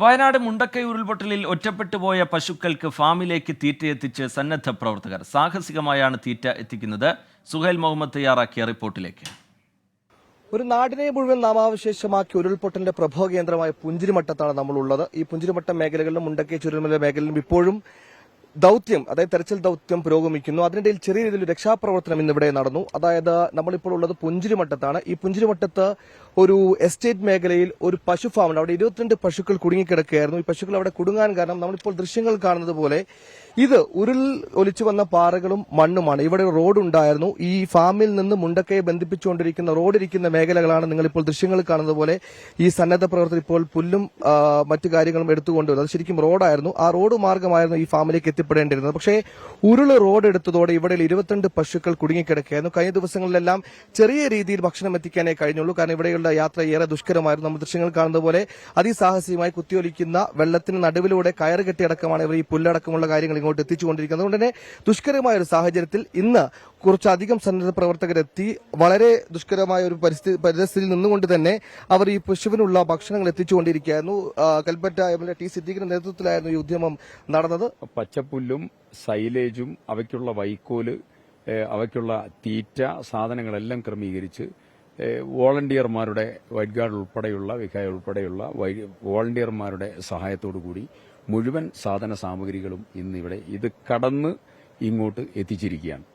വയനാട് മുണ്ടക്കൈ ഉരുൾപൊട്ടലിൽ ഒറ്റപ്പെട്ടു പോയ പശുക്കൾക്ക് ഫാമിലേക്ക് തീറ്റയെത്തിച്ച് സന്നദ്ധ പ്രവർത്തകർ. സാഹസികമായാണ് തീറ്റ എത്തിക്കുന്നത്. സുഹൈൽ മുഹമ്മദ് തയ്യാറാക്കിയ റിപ്പോർട്ടിലേക്ക്. ഒരു നാടിനെ മുഴുവൻ നാമാവശേഷമാക്കി ഉരുൾപൊട്ടലിന്റെ പ്രഭവ കേന്ദ്രമായ പുഞ്ചിരിമട്ടത്താണ് നമ്മൾ ഉള്ളത് ഈ പുഞ്ചിരിമട്ടം മേഖലകളിലും മുണ്ടക്കൈ ചുരുമല മേഖലയിലും ഇപ്പോഴും ദൗത്യം അതായത് തെരച്ചിൽ ദൗത്യം പുരോഗമിക്കുന്നു. അതിനിടയിൽ ചെറിയ രീതിയിൽ രക്ഷാപ്രവർത്തനം ഇന്നിവിടെ നടന്നു. അതായത് നമ്മളിപ്പോൾ ഉള്ളത് പുഞ്ചിരിമട്ടത്താണ്. ഈ പുഞ്ചിരിമട്ടത്ത് ഒരു എസ്റ്റേറ്റ് മേഖലയിൽ ഒരു പശു ഫാമുണ്ട് അവിടെ ഇരുപത്തിരണ്ട് പശുക്കൾ കുടുങ്ങിക്കിടക്കുകയായിരുന്നു. ഈ പശുക്കൾ അവിടെ കുടുങ്ങാൻ കാരണം നമ്മളിപ്പോൾ ദൃശ്യങ്ങൾ കാണുന്നത് പോലെ ഇത് ഉരുൾ ഒലിച്ചു വന്ന പാറകളും മണ്ണുമാണ്. ഇവിടെ റോഡ് ഉണ്ടായിരുന്നു. ഈ ഫാമിൽ നിന്ന് മുണ്ടക്കയെ ബന്ധിപ്പിച്ചുകൊണ്ടിരിക്കുന്ന റോഡ് ഇരിക്കുന്ന മേഖലകളാണ് നിങ്ങളിപ്പോൾ ദൃശ്യങ്ങൾ കാണുന്നത് പോലെ ഈ സന്നദ്ധ പ്രവർത്തകർ ഇപ്പോൾ പുല്ലും മറ്റു കാര്യങ്ങളും എടുത്തുകൊണ്ടുവരുന്നത് ശരിക്കും റോഡായിരുന്നു. ആ റോഡ് മാർഗമായിരുന്നു ഈ ഫാമിലേക്ക് എത്തിപ്പെടേണ്ടിരുന്നത് പക്ഷേ ഉരുൾ റോഡ് എടുത്തതോടെ ഇവിടെ ഇരുപത്തിരണ്ട് പശുക്കൾ കുടുങ്ങിക്കിടക്കുകയായിരുന്നു. കഴിഞ്ഞ ദിവസങ്ങളിലെല്ലാം ചെറിയ രീതിയിൽ ഭക്ഷണം എത്തിക്കാനേ കഴിഞ്ഞുള്ളൂ. കാരണം ഇവിടെയുള്ള യാത്ര ഏറെ ദുഷ്കരമായിരുന്നു. നമ്മൾ ദൃശ്യങ്ങൾ കാണുന്ന പോലെ അതിസാഹസികമായി കുത്തിയൊലിക്കുന്ന വെള്ളത്തിന് നടുവിലൂടെ കയറ് കെട്ടിയടക്കമാണ് ഇവർ ഈ പുല്ലടക്കമുള്ള കാര്യങ്ങൾ ഇങ്ങോട്ട് എത്തിച്ചുകൊണ്ടിരിക്കുന്നത്. അതുകൊണ്ട് തന്നെ ദുഷ്കരമായ ഒരു സാഹചര്യത്തിൽ ഇന്ന് കുറച്ചധികം സന്നദ്ധ പ്രവർത്തകരെത്തി വളരെ ദുഷ്കരമായ ഒരു പരിസ്ഥിതി പരിതസ്ഥിതിയിൽ നിന്നുകൊണ്ട് തന്നെ അവർ ഈ പശുവിനുള്ള ഭക്ഷണങ്ങൾ എത്തിച്ചുകൊണ്ടിരിക്കുകയായിരുന്നു. Kalpetta M L A T സിദ്ദീഖിന്റെ നേതൃത്വത്തിലായിരുന്നു ഈ ഉദ്യമം നടന്നത്. പച്ചപ്പുല്ലും സൈലേജും അവയ്ക്കുള്ള വൈക്കോൽ അവയ്ക്കുള്ള തീറ്റ സാധനങ്ങളെല്ലാം ക്രമീകരിച്ച് വോളണ്ടിയർമാരുടെ വൈറ്റ് ഗാർഡ് ഉൾപ്പെടെയുള്ള വിഹായ ഉൾപ്പെടെയുള്ള വോളണ്ടിയർമാരുടെ സഹായത്തോടു കൂടി മുഴുവൻ സാധന സാമഗ്രികളും ഇന്നിവിടെ ഇത് കടന്ന് ഇങ്ങോട്ട് എത്തിച്ചിരിക്കുകയാണ്.